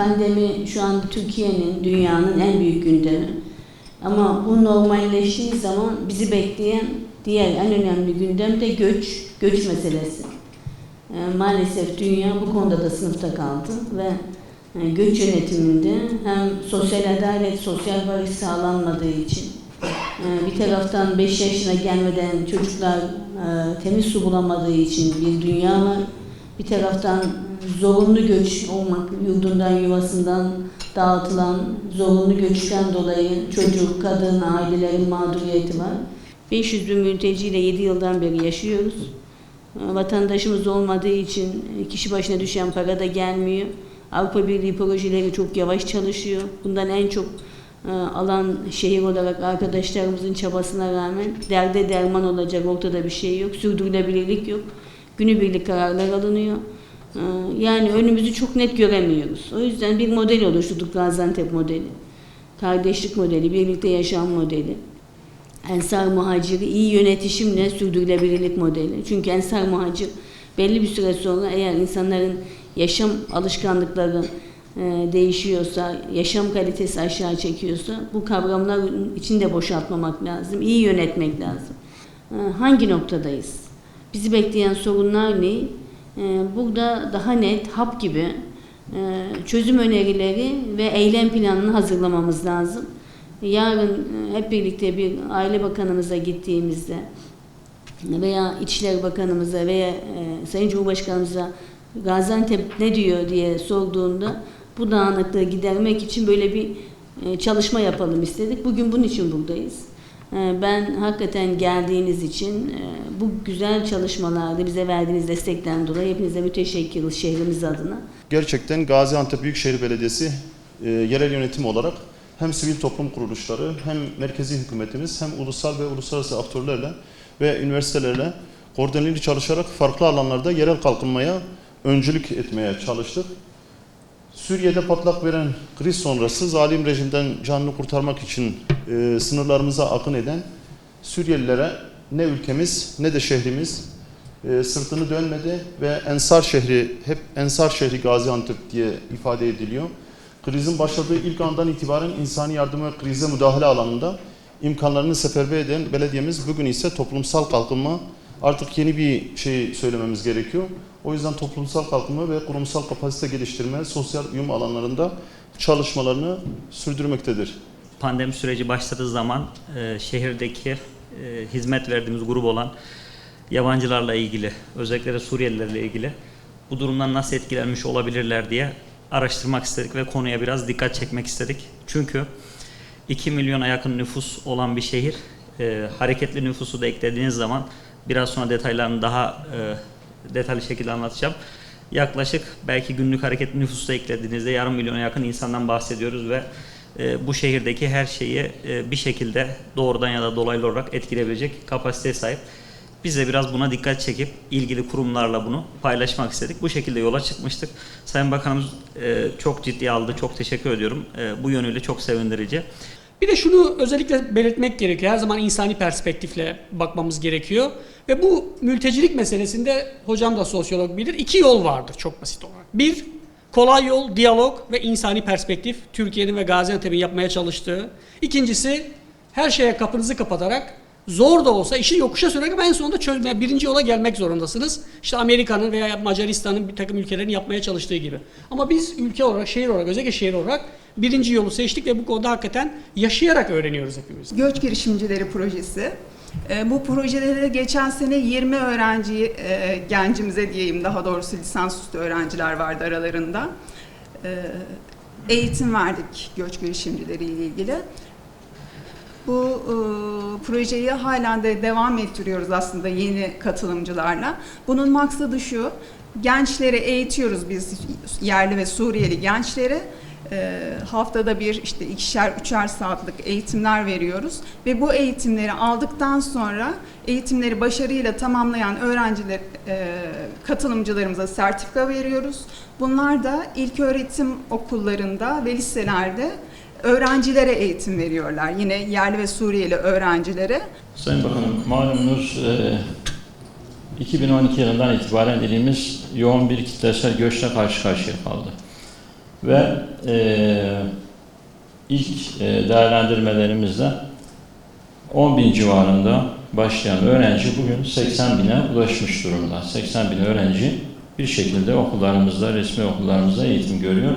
pandemi şu an Türkiye'nin, dünyanın en büyük gündemi. Ama bu normalleştiği zaman bizi bekleyen diğer en önemli gündem de göç, göç meselesi. E, maalesef dünya bu konuda da sınıfta kaldı ve e, göç yönetiminde hem sosyal adalet, sosyal barış sağlanmadığı için e, bir taraftan 5 yaşına gelmeden çocuklar e, temiz su bulamadığı için bir dünya var. Bir taraftan zorunlu göç olmak, yurdundan, yuvasından dağıtılan zorunlu göçten dolayı çocuk, kadın, ailelerin mağduriyeti var. 500 bin mülteciyle 7 yıldan beri yaşıyoruz. E, Vatandaşımız olmadığı için kişi başına düşen para da gelmiyor. Avrupa Birliği projeleri çok yavaş çalışıyor. Bundan en çok e, alan şehir olarak arkadaşlarımızın çabasına rağmen derde derman olacak ortada bir şey yok. Sürdürülebilirlik yok. Günübirlik kararlar alınıyor. E, Yani önümüzü çok net göremiyoruz. O yüzden bir model oluşturduk Gaziantep modeli. Kardeşlik modeli, birlikte yaşam modeli. Ensar muhaciri iyi yönetişimle sürdürülebilirlik modeli. Çünkü ensar muhacir belli bir süre sonra eğer insanların yaşam alışkanlıkları e, değişiyorsa, yaşam kalitesi aşağı çekiyorsa bu kavramların içinde boşaltmamak lazım, iyi yönetmek lazım. E, hangi noktadayız? Bizi bekleyen sorunlar ne? E, burada daha net, hap gibi e, çözüm önerileri ve eylem planını hazırlamamız lazım. Yarın e, hep birlikte bir aile bakanımıza gittiğimizde veya İçişleri Bakanımıza veya e, Sayın Cumhurbaşkanımıza Gaziantep ne diyor diye sorduğunda bu dağınıklığı gidermek için böyle bir çalışma yapalım istedik. Bugün bunun için buradayız. E, Ben hakikaten geldiğiniz için e, bu güzel çalışmalarda bize verdiğiniz destekten dolayı hepinize müteşekkiriz şehrimiz adına. Gerçekten Gaziantep Büyükşehir Belediyesi e, yerel yönetim olarak hem sivil toplum kuruluşları hem merkezi hükümetimiz hem ulusal ve uluslararası aktörlerle ve üniversitelerle koordineli çalışarak farklı alanlarda yerel kalkınmaya öncülük etmeye çalıştık. Suriye'de patlak veren kriz sonrası zalim rejimden canını kurtarmak için e, sınırlarımıza akın eden Suriyelilere ne ülkemiz ne de şehrimiz e, sırtını dönmedi ve Ensar şehri hep Ensar şehri Gaziantep diye ifade ediliyor. Krizin başladığı ilk andan itibaren insani yardım ve krize müdahale alanında imkanlarını seferber eden belediyemiz bugün ise toplumsal kalkınma artık yeni bir şey söylememiz gerekiyor. O yüzden toplumsal kalkınma ve kurumsal kapasite geliştirme, sosyal uyum alanlarında çalışmalarını sürdürmektedir. Pandemi süreci başladığı zaman e, şehirdeki e, hizmet verdiğimiz grup olan yabancılarla ilgili, özellikle de Suriyelilerle ilgili bu durumdan nasıl etkilenmiş olabilirler diye araştırmak istedik ve konuya biraz dikkat çekmek istedik. Çünkü 2 milyona yakın nüfus olan bir şehir, e, hareketli nüfusu da eklediğiniz zaman biraz sonra detaylarını daha e, detaylı şekilde anlatacağım. Yaklaşık belki günlük hareketli nüfusu da eklediğinizde yarım milyona yakın insandan bahsediyoruz ve e, bu şehirdeki her şeyi e, bir şekilde doğrudan ya da dolaylı olarak etkileyebilecek kapasiteye sahip. Biz de biraz buna dikkat çekip ilgili kurumlarla bunu paylaşmak istedik. Bu şekilde yola çıkmıştık. Sayın Bakanımız e, çok ciddiye aldı. Çok teşekkür ediyorum. Bu yönüyle çok sevindirici. Bir de şunu özellikle belirtmek gerekiyor. Her zaman insani perspektifle bakmamız gerekiyor. Ve bu mültecilik meselesinde hocam da sosyolog bilir. iki yol vardır çok basit olarak. Bir, kolay yol, diyalog ve insani perspektif. Türkiye'nin ve Gaziantep'in yapmaya çalıştığı. İkincisi, her şeye kapınızı kapatarak zor da olsa işi yokuşa sürerek en sonunda çözmeye, birinci yola gelmek zorundasınız. İşte Amerika'nın veya Macaristan'ın bir takım ülkelerin yapmaya çalıştığı gibi. Ama biz ülke olarak, şehir olarak, özellikle şehir olarak birinci yolu seçtik ve bu konuda hakikaten yaşayarak öğreniyoruz hepimiz. Göç Girişimcileri Projesi. E, Bu projelere geçen sene 20 öğrenci e, gencimize diyeyim daha doğrusu lisansüstü öğrenciler vardı aralarında. E, Eğitim verdik göç girişimcileri ile ilgili. Bu e, projeyi halen de devam ettiriyoruz aslında yeni katılımcılarla. Bunun maksadı şu, gençleri eğitiyoruz biz yerli ve Suriyeli gençleri. E, haftada bir işte ikişer üçer saatlik eğitimler veriyoruz ve bu eğitimleri aldıktan sonra eğitimleri başarıyla tamamlayan öğrenciler e, katılımcılarımıza sertifika veriyoruz. Bunlar da ilk öğretim okullarında ve liselerde öğrencilere eğitim veriyorlar. Yine yerli ve Suriyeli öğrencilere. Sayın Bakanım, malumunuz e, 2012 yılından itibaren ilimiz yoğun bir kitlesel göçle karşı karşıya kaldı. Ve e, ilk e, değerlendirmelerimizde 10 bin civarında başlayan öğrenci bugün 80 bine ulaşmış durumda. 80 bin öğrenci bir şekilde okullarımızda, resmi okullarımızda eğitim görüyor.